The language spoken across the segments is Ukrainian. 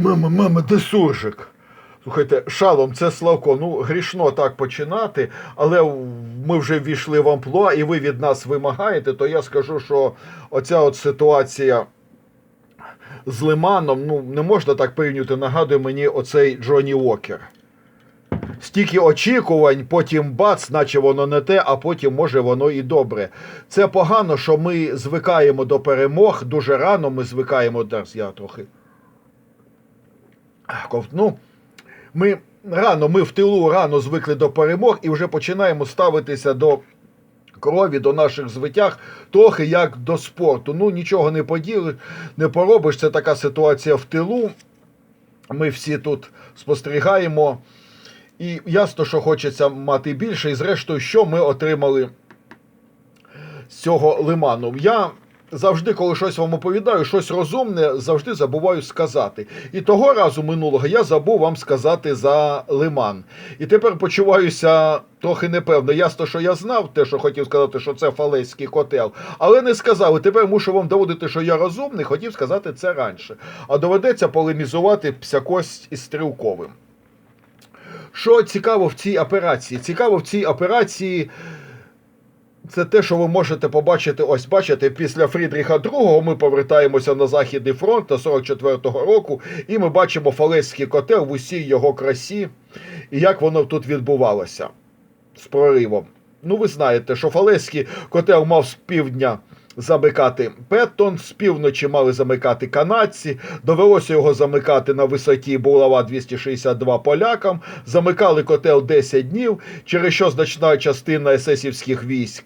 Мама, мама, де суржик? Слухайте, шалом, це Славко. Ну, грішно так починати, але ми вже ввійшли в амплуа, і ви від нас вимагаєте, то я скажу, що оця от ситуація з Лиманом, ну, не можна так порівнювати, нагадує мені оцей Джонні Уокер. Стільки очікувань, потім бац, наче воно не те, а потім може воно і добре. Це погано, що ми звикаємо до перемог. Дуже рано ми звикаємо. Зараз я трохи ковтну. Ми рано, ми в тилу рано звикли до перемог і вже починаємо ставитися до крові, до наших звитяг, трохи як до спорту. Ну, нічого не поділи, не поробиш. Це така ситуація в тилу. Ми всі тут спостерігаємо. І ясно, що хочеться мати більше. І зрештою, що ми отримали з цього лиману. Я завжди, коли щось вам оповідаю, щось розумне, завжди забуваю сказати. І того разу минулого я забув вам сказати за лиман. І тепер почуваюся трохи непевно. Ясно, що я знав те, що хотів сказати, що це фалейський котел, але не сказав. І тепер мушу вам доводити, що я розумний, хотів сказати це раніше. А доведеться полемізувати псякость із стрілковим. Що цікаво в цій операції? Цікаво в цій операції. Це те, що ви можете побачити, ось бачите, після Фрідріха II ми повертаємося на Західний фронт 44-го року, і ми бачимо Фалеський котел в усій його красі, і як воно тут відбувалося з проривом. Ну, ви знаєте, що Фалеський котел мав з півдня замикати Петтон, з півночі мали замикати канадці, довелося його замикати на висоті булава 262 полякам, замикали котел 10 днів, через що значна частина есесівських військ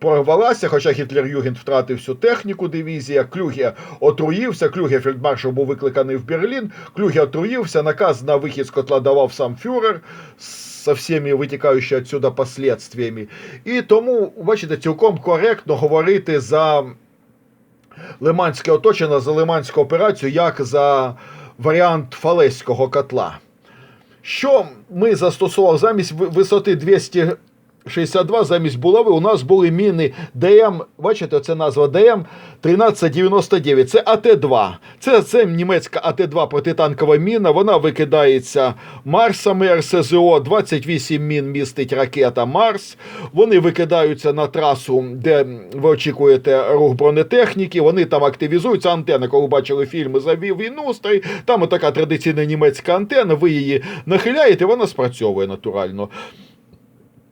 прорвалася, хоча Гітлер-Югент втратив всю техніку дивізія. Клюге отруївся. Клюге фельдмаршал був викликаний в Берлін. Клюге отруївся. Наказ на вихід з котла давав сам фюрер со всіми витікаючими відсюди последствиями. І тому, бачите, цілком коректно говорити за Лиманське оточення, за Лиманську операцію, як за варіант Фалеського котла. Що ми застосували замість висоти 200 62 замість булави у нас були міни ДМ, бачите, це назва ДМ 1399. Це АТ-2. Це, це німецька АТ-2 протитанкова міна. Вона викидається Марсами РСЗО. 28 мін містить ракета Марс. Вони викидаються на трасу, де ви очікуєте рух бронетехніки. Вони там активізуються. Антенна, коли бачили фільми за війну, там така традиційна німецька антенна. Ви її нахиляєте, вона спрацьовує натурально.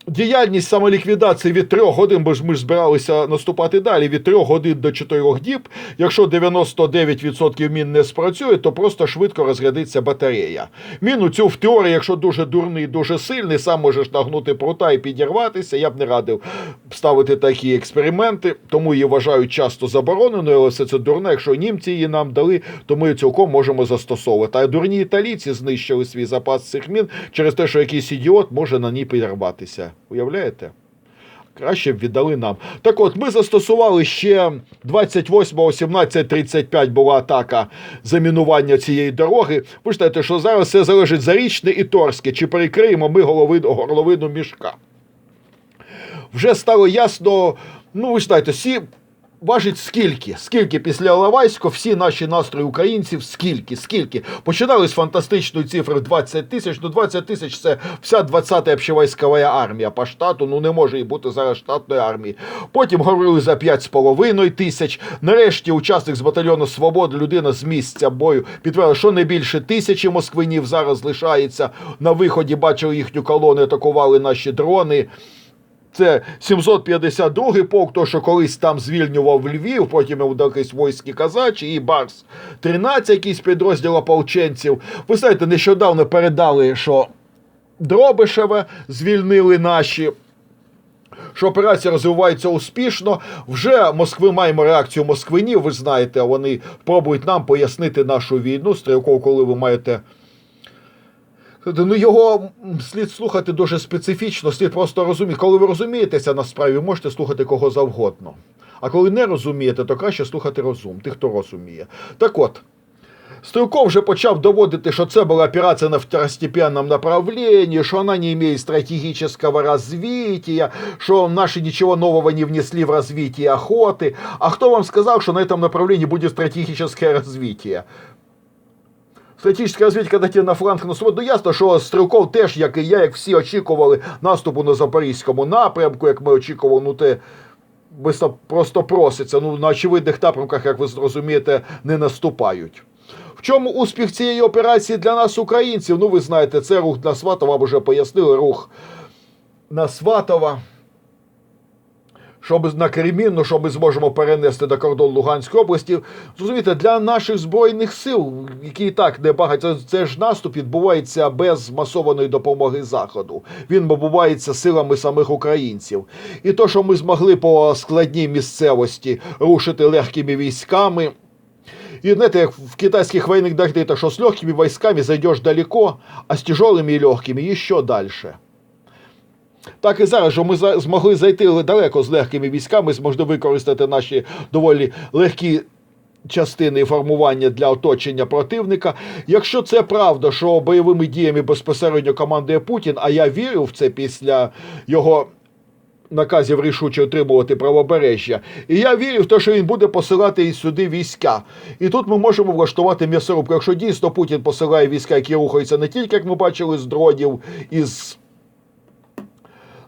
Діяльність самоліквідації від 3 годин, бо ж ми ж збиралися наступати далі, від 3 годин до 4 діб. Якщо 99% мін не спрацює, то просто швидко розрядиться батарея. Міну цю в теорії, якщо дуже дурний, дуже сильний, сам можеш нагнути прута і підірватися. Я б не радив ставити такі експерименти, тому її вважають часто забороненою, але все це дурне. Якщо німці її нам дали, то ми цілком можемо застосовувати. А дурні італійці знищили свій запас цих мін через те, що якийсь ідіот може на ній підірватися. Уявляєте? Краще б віддали нам. Так от, ми застосували ще 28-17-35 була атака замінування цієї дороги. Ви знаєте, що зараз все залежить зарічне і торське. Чи перекриємо ми головину, горловину мішка? Вже стало ясно, ну ви знаєте, всі важить скільки, скільки після Лавайського всі наші настрої українців, скільки, скільки. Починали з фантастичної цифри 20 тисяч, ну 20 тисяч це вся 20-та общевойськова армія по штату, ну не може і бути зараз штатної армії. Потім говорили за 5,5 тисяч. Нарешті учасник з батальйону Свобода, людина з місця бою, підтвердила, що не більше тисячі москвинів зараз лишається. На виході бачили їхню колону, атакували наші дрони. Це 752-й полк, то що колись там звільнював Львів, потім якісь войські казачі, і Барс 13, якийсь підрозділ ополченців. Ви знаєте, нещодавно передали, що Дробишеве звільнили наші. Що операція розвивається успішно. Вже Москви маємо реакцію москвинів. Ви знаєте, вони пробують нам пояснити нашу війну. Стрілково, коли ви маєте Ну, його слід слухати дуже специфічно, слід просто розуміти. Коли ви розумієтеся на справі, можете слухати кого завгодно. А коли не розумієте, то краще слухати розум, тих, хто розуміє. Так от, Стрелков вже почав доводити, що це була операція на второстепенном направлении, что она не имеет стратегического развития, что наши ничего нового не внесли в развитие охоты. А кто вам сказал, что на этом направлении будет стратегическое развитие? Стратегічна розвідка датів на фланг наступу. Ну ясно, що Стрілков теж, як і я, як всі очікували наступу на Запорізькому напрямку, як ми очікували, ну те просто проситься. Ну, на очевидних напрямках, як ви зрозумієте, не наступають. В чому успіх цієї операції для нас, українців? Ну, ви знаєте, це рух на Сватова, вже пояснили, рух на Сватова. Щоб на Кремінну, що ми зможемо перенести до кордону Луганської області. Зрозумієте, для наших збройних сил, які і так небагато, це, це ж наступ відбувається без масованої допомоги Заходу. Він відбувається силами самих українців. І то, що ми змогли по складній місцевості рушити легкими військами. И знаете, як в китайских военных доктринах, что с легкими войсками зайдешь далеко, а с тяжелыми и легкими еще дальше. Так і зараз, що ми змогли зайти далеко з легкими військами, змогли використати наші доволі легкі частини формування для оточення противника. Якщо це правда, що бойовими діями безпосередньо командує Путін, а я вірю в це після його наказів рішуче отримувати правобережжя. І я вірю в те, що він буде посилати сюди війська. І тут ми можемо влаштувати м'ясорубку. Якщо дійсно Путін посилає війська, які рухаються не тільки, як ми бачили, з дронів із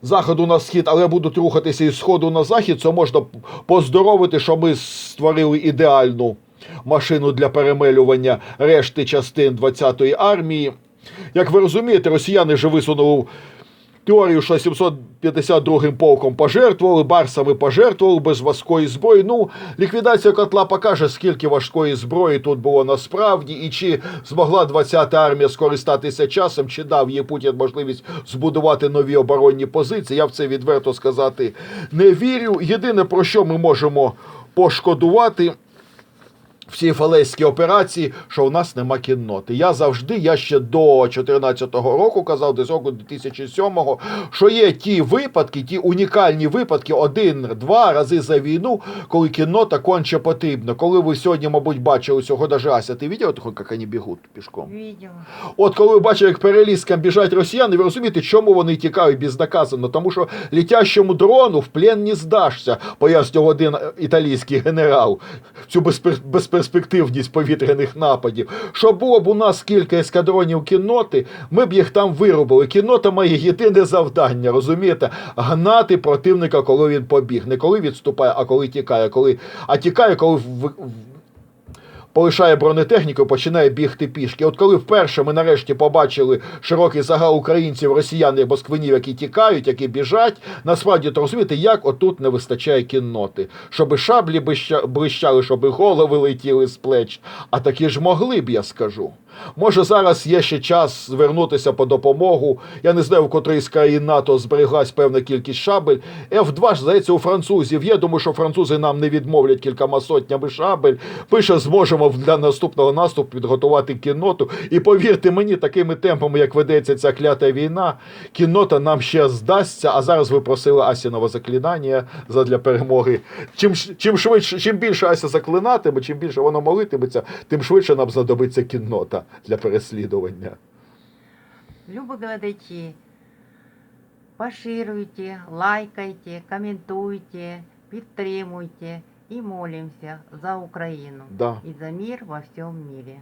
заходу на схід, але будуть рухатися із сходу на захід, це можна поздоровити, що ми створили ідеальну машину для перемелювання решти частин 20-ї армії. Як ви розумієте, росіяни вже висунули теорію, що 752-м полком пожертвували, барсами пожертвували без важкої зброї. Ну, ліквідація котла покаже, скільки важкої зброї тут було насправді, і чи змогла 20-та армія скористатися часом, чи дав їй Путін можливість збудувати нові оборонні позиції. Я в це відверто сказати не вірю. Єдине, про що ми можемо пошкодувати в цій фалейській операції, що у нас нема кінноти. Я завжди, я ще до 2014 року казав, десь року 2007-го, що є ті випадки, ті унікальні випадки, один-два рази за війну, коли кіннота конче потрібна. Коли ви сьогодні, мабуть, бачили цього даже Ася, ти бачив, як вони бігуть пішком? Видела. От коли ви бачите, як перелізкам біжать росіяни, ви розумієте, чому вони тікають безнаказано? Тому що літящому дрону в плен не здашся, пояснював один італійський генерал. Цю безпер- безперспективність повітряних нападів. Що було б у нас кілька ескадронів кінноти, ми б їх там виробили. Кіннота має єдине завдання, розумієте? Гнати противника, коли він побіг. Не коли відступає, а коли тікає. Коли... А тікає, коли в- полишає бронетехніку починає бігти пішки. От коли вперше ми нарешті побачили широкий загал українців, росіян і москвинів, які тікають, які біжать, насправді то розумієте, як отут не вистачає кінноти, щоби шаблі блищали, щоби голови летіли з плеч. А такі ж могли б, я скажу. Може, зараз є ще час звернутися по допомогу. Я не знаю, в котрій з країн НАТО збереглась певна кількість шабель. F2 ж, здається, у французів є. Думаю, що французи нам не відмовлять кількома сотнями шабель. Ми ще зможемо для наступного наступу підготувати кінноту. І повірте мені, такими темпами, як ведеться ця клята війна, кіннота нам ще здасться. А зараз ви просили Асінове заклинання задля перемоги. Чим, чим швидше, чим більше Ася заклинатиме, чим більше воно молитиметься, тим швидше нам знадобиться кіннота для переслідування. Любі глядачі, поширюйте, лайкайте, коментуйте, підтримуйте і молимся за Украину Да. и за мир во всем мірі.